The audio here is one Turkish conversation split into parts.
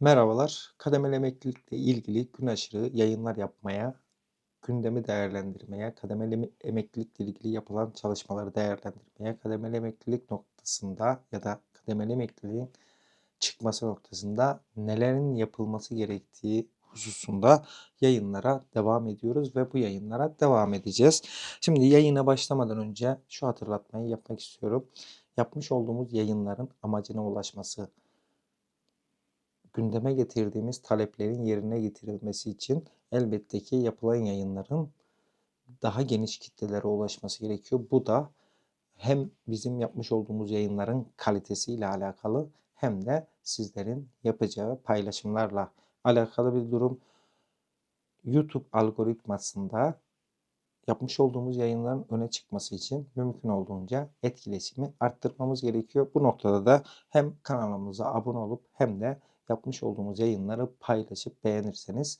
Merhabalar. Kademeli emeklilikle ilgili gün aşırı yayınlar yapmaya, gündemi değerlendirmeye, kademeli eme emeklilikle ilgili yapılan çalışmaları değerlendirmeye, kademeli emeklilik noktasında ya da kademeli emekliliğin çıkması noktasında nelerin yapılması gerektiği hususunda yayınlara devam ediyoruz ve bu yayınlara devam edeceğiz. Şimdi yayına başlamadan önce şu hatırlatmayı yapmak istiyorum. Yapmış olduğumuz yayınların amacına ulaşması, gündeme getirdiğimiz taleplerin yerine getirilmesi için elbette ki yapılan yayınların daha geniş kitlelere ulaşması gerekiyor. Bu da hem bizim yapmış olduğumuz yayınların kalitesiyle alakalı hem de sizlerin yapacağı paylaşımlarla alakalı bir durum. YouTube algoritmasında yapmış olduğumuz yayınların öne çıkması için mümkün olduğunca etkileşimi arttırmamız gerekiyor. Bu noktada da hem kanalımıza abone olup hem de yapmış olduğumuz yayınları paylaşıp beğenirseniz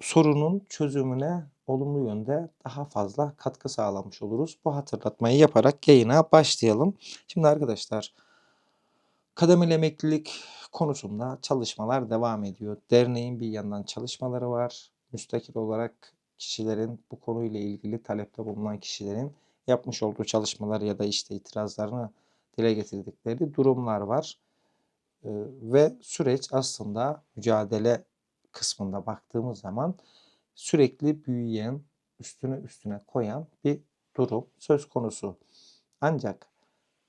sorunun çözümüne olumlu yönde daha fazla katkı sağlamış oluruz. Bu hatırlatmayı yaparak yayına başlayalım. Şimdi arkadaşlar kademeli emeklilik konusunda çalışmalar devam ediyor. Derneğin bir yandan çalışmaları var. Müstakil olarak kişilerin bu konuyla ilgili talepte bulunan kişilerin yapmış olduğu çalışmalar ya da işte itirazlarını dile getirdikleri durumlar var. Ve süreç aslında mücadele kısmında baktığımız zaman sürekli büyüyen, üstüne üstüne koyan bir durum söz konusu. Ancak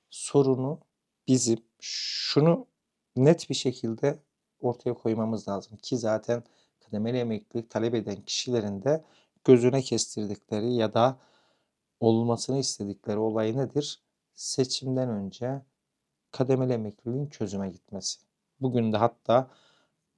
sorunu bizim şunu net bir şekilde ortaya koymamız lazım ki zaten kademeli emeklilik talep eden kişilerin de gözüne kestirdikleri ya da olmasını istedikleri olay nedir? Seçimden önce kademeli emekliliğin çözüme gitmesi. Bugün de hatta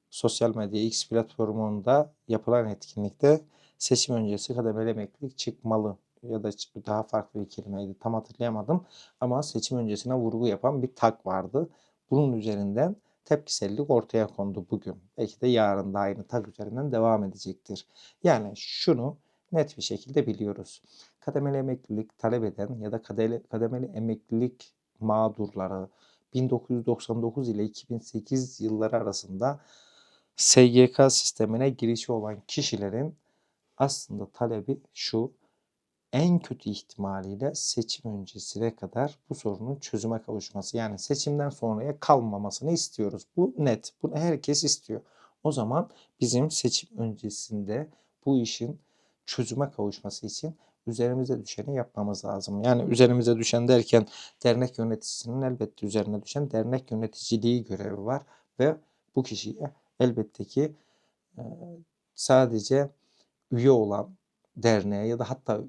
sosyal medya X platformunda yapılan etkinlikte seçim öncesi kademeli emeklilik çıkmalı ya da daha farklı bir kelimeydi tam hatırlayamadım ama seçim öncesine vurgu yapan bir tak vardı. Bunun üzerinden tepkisellik ortaya kondu bugün. Belki de yarın da aynı tak üzerinden devam edecektir. Yani şunu net bir şekilde biliyoruz. Kademeli emeklilik talep eden ya da kademeli, emeklilik mağdurları 1999 ile 2008 yılları arasında SGK sistemine girişi olan kişilerin aslında talebi şu en kötü ihtimaliyle seçim öncesine kadar bu sorunun çözüme kavuşması. Yani seçimden sonraya kalmamasını istiyoruz. Bu net. Bunu herkes istiyor. O zaman bizim seçim öncesinde bu işin çözüme kavuşması için üzerimize düşeni yapmamız lazım. Yani üzerimize düşen derken dernek yöneticisinin elbette üzerine düşen dernek yöneticiliği görevi var ve bu kişiye elbette ki sadece üye olan derneğe ya da hatta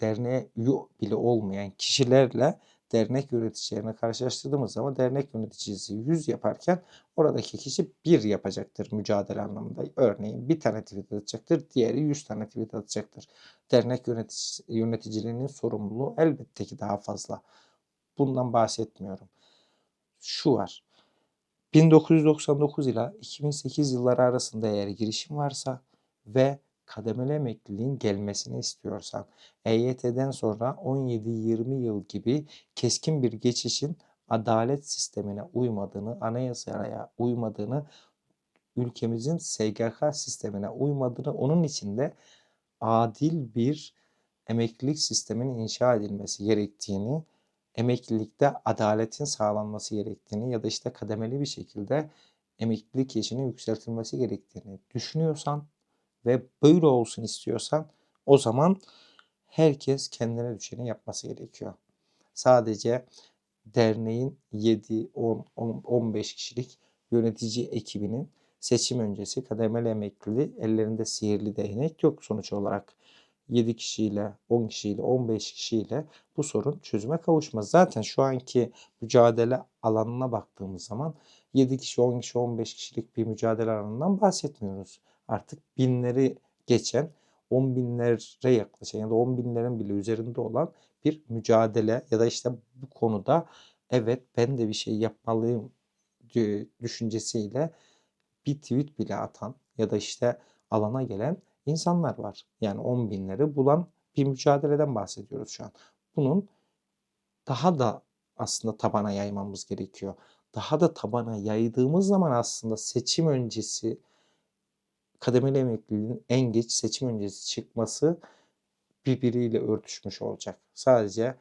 derneğe üye bile olmayan kişilerle dernek yöneticilerine karşılaştırdığımız zaman dernek yöneticisi 100 yaparken oradaki kişi 1 yapacaktır mücadele anlamında. Örneğin bir tane tweet atacaktır, diğeri 100 tane tweet atacaktır. Dernek yönetici, yöneticiliğinin sorumluluğu elbette ki daha fazla. Bundan bahsetmiyorum. Şu var. 1999 ile 2008 yılları arasında eğer girişim varsa ve kademeli emekliliğin gelmesini istiyorsan, EYT'den sonra 17-20 yıl gibi keskin bir geçişin adalet sistemine uymadığını, anayasaya uymadığını, ülkemizin SGK sistemine uymadığını, onun için de adil bir emeklilik sisteminin inşa edilmesi gerektiğini, emeklilikte adaletin sağlanması gerektiğini ya da işte kademeli bir şekilde emeklilik yaşının yükseltilmesi gerektiğini düşünüyorsan ve böyle olsun istiyorsan o zaman herkes kendine düşeni yapması gerekiyor. Sadece derneğin 7, 10, 15 kişilik yönetici ekibinin seçim öncesi kademeli emekliliği ellerinde sihirli değnek yok sonuç olarak. 7 kişiyle, 10 kişiyle, 15 kişiyle bu sorun çözüme kavuşmaz. Zaten şu anki mücadele alanına baktığımız zaman 7 kişi, 10 kişi, 15 kişilik bir mücadele alanından bahsetmiyoruz artık binleri geçen, on binlere yaklaşan ya da on binlerin bile üzerinde olan bir mücadele ya da işte bu konuda evet ben de bir şey yapmalıyım düşüncesiyle bir tweet bile atan ya da işte alana gelen insanlar var. Yani on binleri bulan bir mücadeleden bahsediyoruz şu an. Bunun daha da aslında tabana yaymamız gerekiyor. daha da tabana yaydığımız zaman aslında seçim öncesi kademeli emekliliğin en geç seçim öncesi çıkması birbiriyle örtüşmüş olacak. Sadece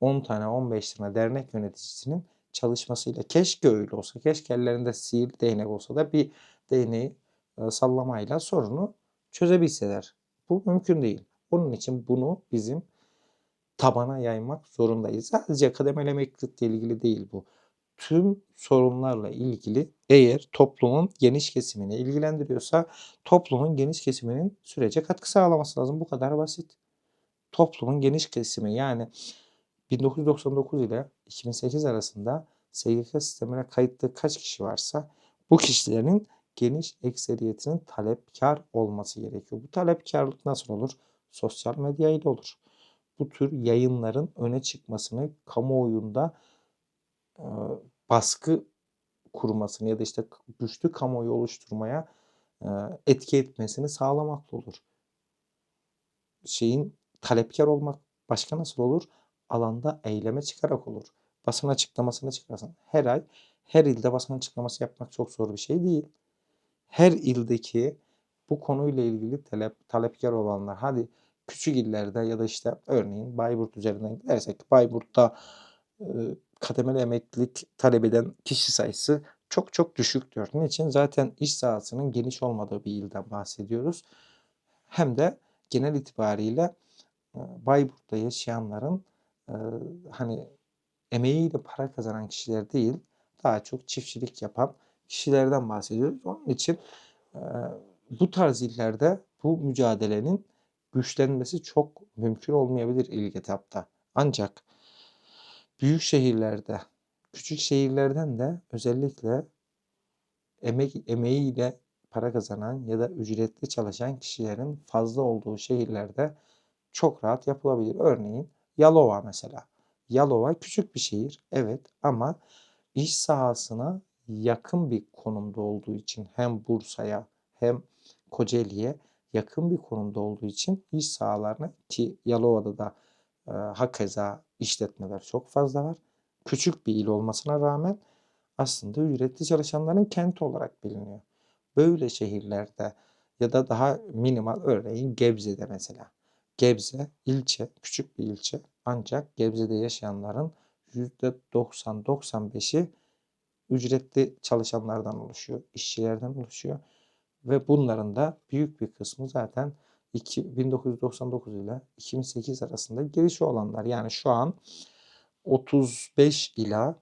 10 tane 15 tane dernek yöneticisinin çalışmasıyla keşke öyle olsa. Keşke ellerinde sihirli değnek olsa da bir değneği e, sallamayla sorunu çözebilseler. Bu mümkün değil. Onun için bunu bizim tabana yaymak zorundayız. Sadece kademeli emeklilikle ilgili değil bu. Tüm sorunlarla ilgili eğer toplumun geniş kesimini ilgilendiriyorsa toplumun geniş kesiminin sürece katkı sağlaması lazım. Bu kadar basit. Toplumun geniş kesimi yani 1999 ile 2008 arasında SGK sistemine kayıtlı kaç kişi varsa bu kişilerin geniş ekseriyetinin talepkar olması gerekiyor. Bu talepkarlık nasıl olur? Sosyal medya ile olur. Bu tür yayınların öne çıkmasını kamuoyunda baskı kurmasını ya da işte güçlü kamuoyu oluşturmaya e, etki etmesini sağlamakla olur. Şeyin talepkar olmak başka nasıl olur? Alanda eyleme çıkarak olur. Basın açıklamasını çıkarsın. Her ay her ilde basın açıklaması yapmak çok zor bir şey değil. Her ildeki bu konuyla ilgili talep, talepkar olanlar hadi küçük illerde ya da işte örneğin Bayburt üzerinden gidersek Bayburt'ta e, kademeli emeklilik talep eden kişi sayısı çok çok düşük diyor. Niçin? Zaten iş sahasının geniş olmadığı bir ilden bahsediyoruz. Hem de genel itibariyle e, Bayburt'ta yaşayanların e, hani emeğiyle para kazanan kişiler değil, daha çok çiftçilik yapan kişilerden bahsediyoruz. Onun için e, bu tarz illerde bu mücadelenin güçlenmesi çok mümkün olmayabilir ilk etapta. Ancak büyük şehirlerde, küçük şehirlerden de özellikle emek emeğiyle para kazanan ya da ücretli çalışan kişilerin fazla olduğu şehirlerde çok rahat yapılabilir. Örneğin Yalova mesela. Yalova küçük bir şehir evet ama iş sahasına yakın bir konumda olduğu için hem Bursa'ya hem Kocaeli'ye yakın bir konumda olduğu için iş sahalarına ki Yalova'da da e, hakeza işletmeler çok fazla var. Küçük bir il olmasına rağmen aslında ücretli çalışanların kenti olarak biliniyor. Böyle şehirlerde ya da daha minimal örneğin Gebze'de mesela. Gebze ilçe, küçük bir ilçe ancak Gebze'de yaşayanların %90-95'i ücretli çalışanlardan oluşuyor, işçilerden oluşuyor. Ve bunların da büyük bir kısmı zaten 1999 ile 2008 arasında gelişi olanlar. Yani şu an 35 ila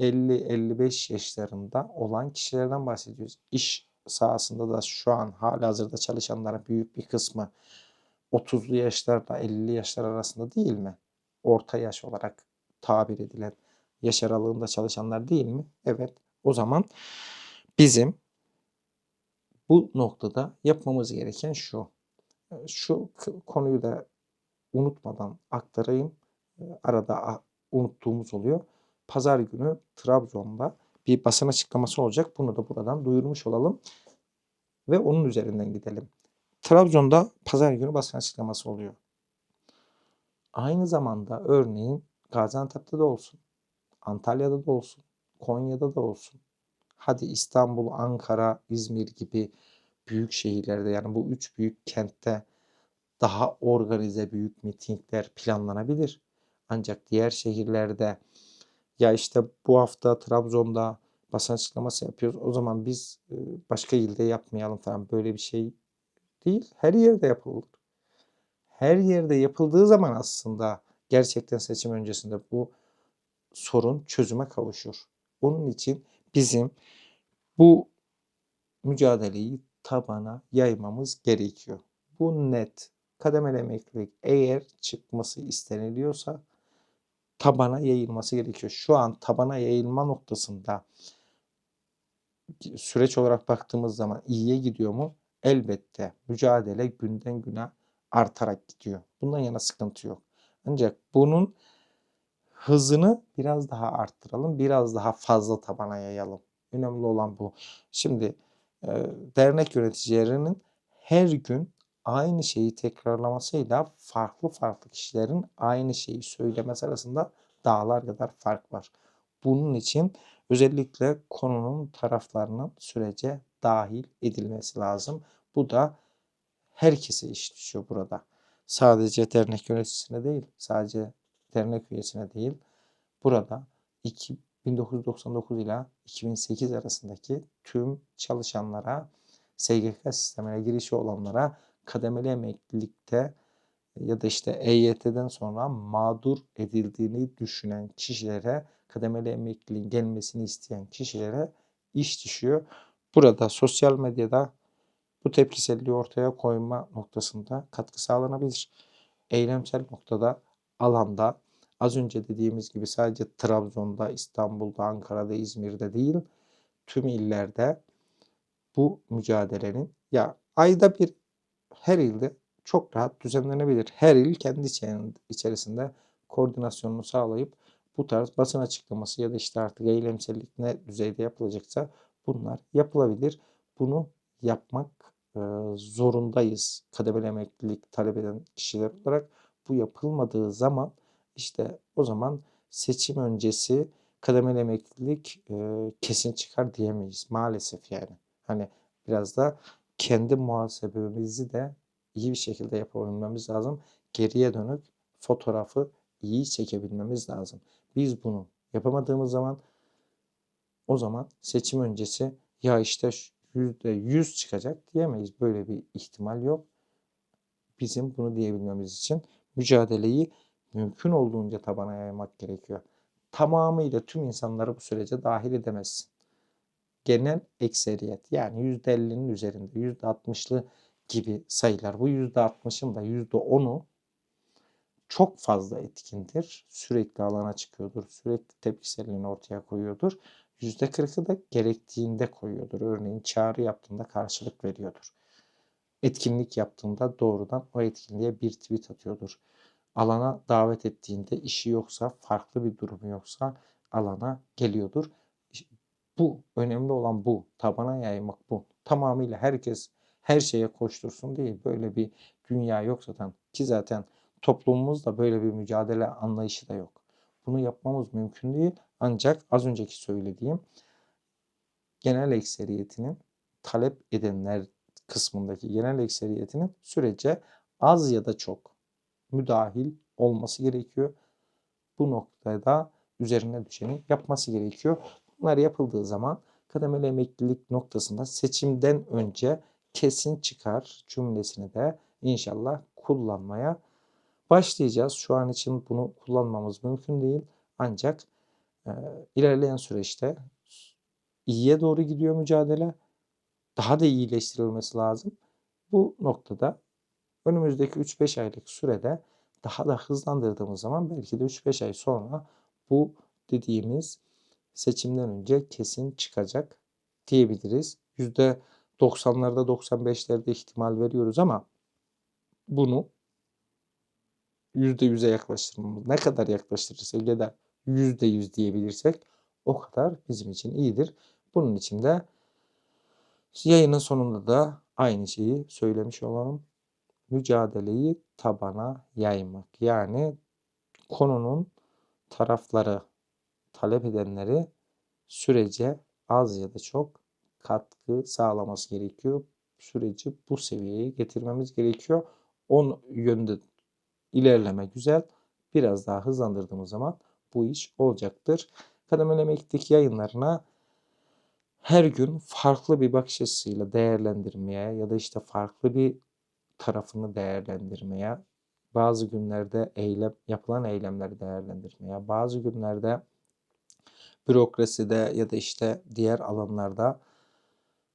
50-55 yaşlarında olan kişilerden bahsediyoruz. İş sahasında da şu an hala hazırda çalışanların büyük bir kısmı 30'lu yaşlarla 50'li yaşlar arasında değil mi? Orta yaş olarak tabir edilen yaş aralığında çalışanlar değil mi? Evet. O zaman bizim bu noktada yapmamız gereken şu. Şu konuyu da unutmadan aktarayım. Arada unuttuğumuz oluyor. Pazar günü Trabzon'da bir basın açıklaması olacak. Bunu da buradan duyurmuş olalım. Ve onun üzerinden gidelim. Trabzon'da pazar günü basın açıklaması oluyor. Aynı zamanda örneğin Gaziantep'te de olsun, Antalya'da da olsun, Konya'da da olsun. Hadi İstanbul, Ankara, İzmir gibi büyük şehirlerde yani bu üç büyük kentte daha organize büyük mitingler planlanabilir. Ancak diğer şehirlerde ya işte bu hafta Trabzon'da basın açıklaması yapıyoruz. O zaman biz başka ilde yapmayalım falan böyle bir şey değil. Her yerde yapılır. Her yerde yapıldığı zaman aslında gerçekten seçim öncesinde bu sorun çözüme kavuşur. Onun için bizim bu mücadeleyi tabana yaymamız gerekiyor. Bu net. Kademeli emeklilik eğer çıkması isteniliyorsa tabana yayılması gerekiyor. Şu an tabana yayılma noktasında süreç olarak baktığımız zaman iyiye gidiyor mu? Elbette mücadele günden güne artarak gidiyor. Bundan yana sıkıntı yok. Ancak bunun hızını biraz daha arttıralım. Biraz daha fazla tabana yayalım. Önemli olan bu. Şimdi dernek yöneticilerinin her gün aynı şeyi tekrarlamasıyla farklı farklı kişilerin aynı şeyi söylemesi arasında dağlar kadar fark var. Bunun için Özellikle konunun taraflarının sürece dahil edilmesi lazım. Bu da herkese iş düşüyor burada. Sadece dernek yöneticisine değil, sadece dernek üyesine değil. Burada 2, 1999 ile 2008 arasındaki tüm çalışanlara, SGK sistemine girişi olanlara kademeli emeklilikte ya da işte EYT'den sonra mağdur edildiğini düşünen kişilere, kademeli emekliliğin gelmesini isteyen kişilere iş düşüyor. Burada sosyal medyada bu tepkiselliği ortaya koyma noktasında katkı sağlanabilir. Eylemsel noktada, alanda az önce dediğimiz gibi sadece Trabzon'da, İstanbul'da, Ankara'da, İzmir'de değil tüm illerde bu mücadelenin ya ayda bir her ilde çok rahat düzenlenebilir. Her il kendi içerisinde koordinasyonunu sağlayıp bu tarz basın açıklaması ya da işte artık eylemsellik ne düzeyde yapılacaksa bunlar yapılabilir. Bunu yapmak e, zorundayız kademeli emeklilik talep eden kişiler olarak. Bu yapılmadığı zaman işte o zaman seçim öncesi kademeli emeklilik e, kesin çıkar diyemeyiz maalesef yani. Hani biraz da kendi muhasebemizi de iyi bir şekilde yapabilmemiz lazım. Geriye dönük fotoğrafı iyi çekebilmemiz lazım. Biz bunu yapamadığımız zaman o zaman seçim öncesi ya işte %100 çıkacak diyemeyiz. Böyle bir ihtimal yok. Bizim bunu diyebilmemiz için mücadeleyi mümkün olduğunca tabana yaymak gerekiyor. Tamamıyla tüm insanları bu sürece dahil edemezsin. Genel ekseriyet yani %50'nin üzerinde %60'lı gibi sayılar. Bu %60'ın da %10'u çok fazla etkindir. Sürekli alana çıkıyordur. Sürekli tepkiselliğini ortaya koyuyordur. %40'ı da gerektiğinde koyuyordur. Örneğin çağrı yaptığında karşılık veriyordur. Etkinlik yaptığında doğrudan o etkinliğe bir tweet atıyordur. Alana davet ettiğinde işi yoksa, farklı bir durumu yoksa alana geliyordur. Bu önemli olan bu. Tabana yaymak bu. Tamamıyla herkes her şeye koştursun değil. Böyle bir dünya yok zaten. Ki zaten toplumumuzda böyle bir mücadele anlayışı da yok. Bunu yapmamız mümkün değil. Ancak az önceki söylediğim genel ekseriyetinin talep edenler kısmındaki genel ekseriyetinin sürece az ya da çok müdahil olması gerekiyor. Bu noktada üzerine düşeni yapması gerekiyor. Bunlar yapıldığı zaman kademeli emeklilik noktasında seçimden önce kesin çıkar cümlesini de inşallah kullanmaya başlayacağız. Şu an için bunu kullanmamız mümkün değil. Ancak e, ilerleyen süreçte iyiye doğru gidiyor mücadele. Daha da iyileştirilmesi lazım. Bu noktada önümüzdeki 3-5 aylık sürede daha da hızlandırdığımız zaman belki de 3-5 ay sonra bu dediğimiz seçimden önce kesin çıkacak diyebiliriz. %90'larda 95'lerde ihtimal veriyoruz ama bunu %100'e yaklaştırmamız ne kadar yaklaştırırsak ya da %100 diyebilirsek o kadar bizim için iyidir. Bunun için de yayının sonunda da aynı şeyi söylemiş olalım. Mücadeleyi tabana yaymak. Yani konunun tarafları, talep edenleri sürece az ya da çok katkı sağlaması gerekiyor. Süreci bu seviyeye getirmemiz gerekiyor. On yönde ilerleme güzel. Biraz daha hızlandırdığımız zaman bu iş olacaktır. Kademeli Emeklilik yayınlarına her gün farklı bir bakış açısıyla değerlendirmeye ya da işte farklı bir tarafını değerlendirmeye, bazı günlerde eylem yapılan eylemleri değerlendirmeye, bazı günlerde bürokraside ya da işte diğer alanlarda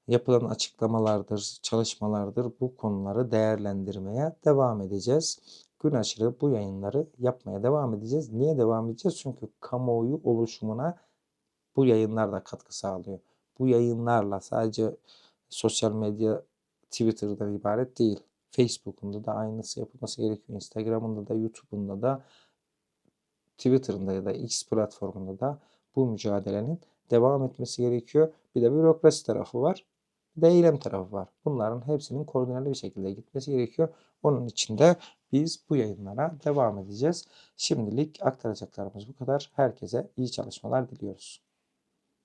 yapılan açıklamalardır, çalışmalardır bu konuları değerlendirmeye devam edeceğiz. Gün aşırı bu yayınları yapmaya devam edeceğiz. Niye devam edeceğiz? Çünkü kamuoyu oluşumuna bu yayınlar da katkı sağlıyor. Bu yayınlarla sadece sosyal medya Twitter'dan ibaret değil. Facebook'unda da aynısı yapılması gerekiyor. Instagram'ında da, YouTube'unda da, Twitter'ında ya da X platformunda da bu mücadelenin devam etmesi gerekiyor. Bir de bürokrasi tarafı var. Bir de eylem tarafı var. Bunların hepsinin koordineli bir şekilde gitmesi gerekiyor. Onun için de biz bu yayınlara devam edeceğiz. Şimdilik aktaracaklarımız bu kadar. Herkese iyi çalışmalar diliyoruz.